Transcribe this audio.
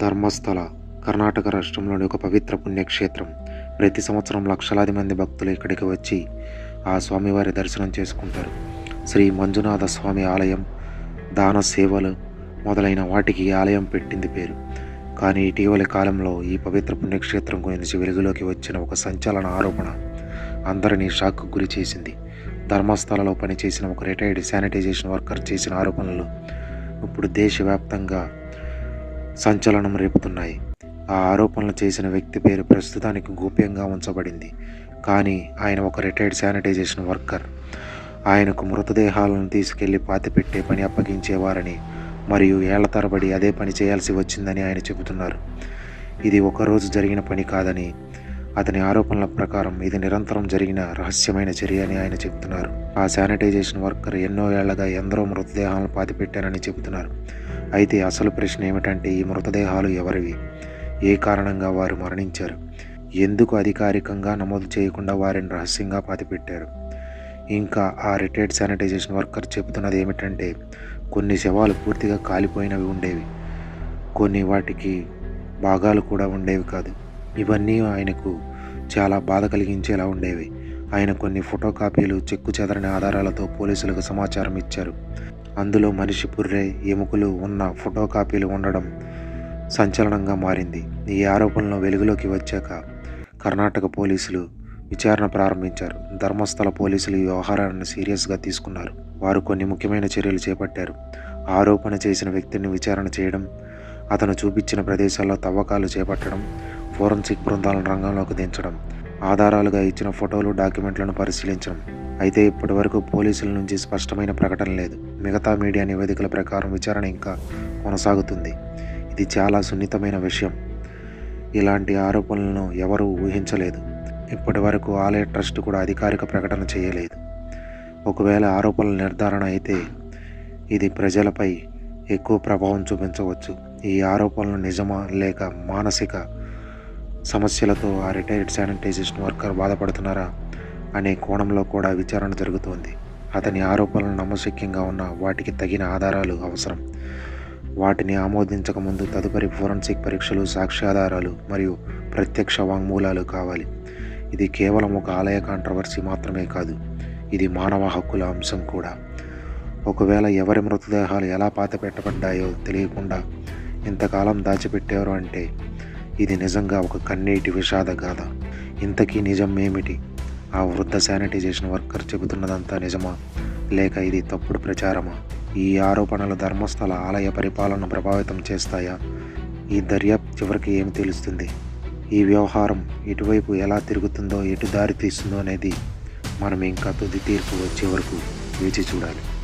ధర్మస్థల కర్ణాటక రాష్ట్రంలోని ఒక పవిత్ర పుణ్యక్షేత్రం. ప్రతి సంవత్సరం లక్షలాది మంది భక్తులు ఇక్కడికి వచ్చి ఆ స్వామివారి దర్శనం చేసుకుంటారు. శ్రీ మంజునాథ స్వామి ఆలయం దాన సేవలు మొదలైన వాటికి ఆలయం పెట్టింది పేరు. కానీ ఇటీవలి కాలంలో ఈ పవిత్ర పుణ్యక్షేత్రం గురించి వెలుగులోకి వచ్చిన ఒక సంచలన ఆరోపణ అందరినీ షాక్కు గురి చేసింది. ధర్మస్థలలో పనిచేసిన ఒక రిటైర్డ్ శానిటైజేషన్ వర్కర్ చేసిన ఆరోపణలు ఇప్పుడు దేశవ్యాప్తంగా సంచలనం రేపుతున్నాయి. ఆ ఆరోపణలు చేసిన వ్యక్తి పేరు ప్రస్తుతానికి గోప్యంగా ఉంచబడింది. కానీ ఆయన ఒక రిటైర్డ్ శానిటైజేషన్ వర్కర్ ఆయనకు మృతదేహాలను తీసుకెళ్ళి పాతిపెట్టే పని అప్పగించేవారని మరియు ఏళ్ళ తరబడి అదే పని చేయాల్సి వచ్చిందని ఆయన చెబుతున్నారు. ఇది ఒకరోజు జరిగిన పని కాదని అతని ఆరోపణల ప్రకారం ఇది నిరంతరం జరిగిన రహస్యమైన చర్య అని ఆయన చెబుతున్నారు. ఆ శానిటైజేషన్ వర్కర్ ఎన్నో ఏళ్ళగా ఎందరో మృతదేహాలను పాతిపెట్టానని చెబుతున్నారు. అయితే అసలు ప్రశ్న ఏమిటంటే ఈ మృతదేహాలు ఎవరివి? ఏ కారణంగా వారు మరణించారు? ఎందుకు అధికారికంగా నమోదు చేయకుండా వారిని రహస్యంగా పాతిపెట్టారు? ఇంకా ఆ రిటైర్డ్ శానిటైజేషన్ వర్కర్ చెబుతున్నది ఏమిటంటే కొన్ని శవాలు పూర్తిగా కాలిపోయినవి ఉండేవి. కొన్ని వాటికి భాగాలు కూడా ఉండేవి కాదు. ఇవన్నీ ఆయనకు చాలా బాధ కలిగించేలా ఉండేవి. ఆయన కొన్ని ఫోటో కాపీలు చెక్కు చెదరని ఆధారాలతో పోలీసులకు సమాచారం ఇచ్చారు. అందులో మనిషి పుర్రె ఎముకలు ఉన్న ఫోటో కాపీలు ఉండడం సంచలనంగా మారింది. ఈ ఆరోపణలు వెలుగులోకి వచ్చాక కర్ణాటక పోలీసులు విచారణ ప్రారంభించారు. ధర్మస్థల పోలీసులు ఈ వ్యవహారాన్ని సీరియస్గా తీసుకున్నారు. వారు కొన్ని ముఖ్యమైన చర్యలు చేపట్టారు. ఆరోపణ చేసిన వ్యక్తిని విచారణ చేయడం అతను చూపించిన ప్రదేశాల్లో తవ్వకాలు చేపట్టడం ఫోరెన్సిక్ బృందాలను రంగంలోకి దించడం ఆధారాలుగా ఇచ్చిన ఫోటోలు డాక్యుమెంట్లను పరిశీలించడం అయితే ఇప్పటి వరకు పోలీసుల నుంచి స్పష్టమైన ప్రకటన లేదు. మిగతా మీడియా నివేదికల ప్రకారం విచారణ ఇంకా కొనసాగుతుంది. ఇది చాలా సున్నితమైన విషయం. ఇలాంటి ఆరోపణలను ఎవరూ ఊహించలేదు. ఇప్పటి వరకు ఆలయ ట్రస్ట్ కూడా అధికారిక ప్రకటన చేయలేదు. ఒకవేళ ఆరోపణల నిర్ధారణ అయితే ఇది ప్రజలపై ఎక్కువ ప్రభావం చూపించవచ్చు. ఈ ఆరోపణలు నిజమా లేక మానసిక సమస్యలతో ఆ రిటైర్డ్ శానిటైజేషన్ వర్కర్ బాధపడుతున్నారా? అనే కోణంలో కూడా విచారణ జరుగుతోంది. అతని ఆరోపణలు నమ్మశక్యంగా ఉన్న వాటికి తగిన ఆధారాలు అవసరం. వాటిని ఆమోదించకముందు తదుపరి ఫోరెన్సిక్ పరీక్షలు సాక్ష్యాధారాలు మరియు ప్రత్యక్ష వాంగ్మూలాలు కావాలి. ఇది కేవలం ఒక ఆలయ కాంట్రవర్సీ మాత్రమే కాదు ఇది మానవ హక్కుల అంశం కూడా. ఒకవేళ ఎవరి మృతదేహాలు ఎలా పాత పెట్టబడ్డాయో తెలియకుండా ఇంతకాలం దాచిపెట్టారు అంటే ఇది నిజంగా ఒక కన్నీటి విషాద గాథ. ఇంతకీ నిజం ఏమిటి? ఆ వృద్ధ శానిటైజేషన్ వర్కర్ చెబుతున్నదంతా నిజమా? లేక ఇది తప్పుడు ప్రచారమా? ఈ ఆరోపణలు ధర్మస్థల ఆలయ పరిపాలన ప్రభావితం చేస్తాయా? ఈ దర్యాప్తు చివరికి ఏమి తెలుస్తుంది? ఈ వ్యవహారం ఎటువైపు ఎలా తిరుగుతుందో ఎటు దారి తీస్తుందో అనేది మనం ఇంకా తుది తీర్పు వచ్చే వరకు వేచి చూడాలి.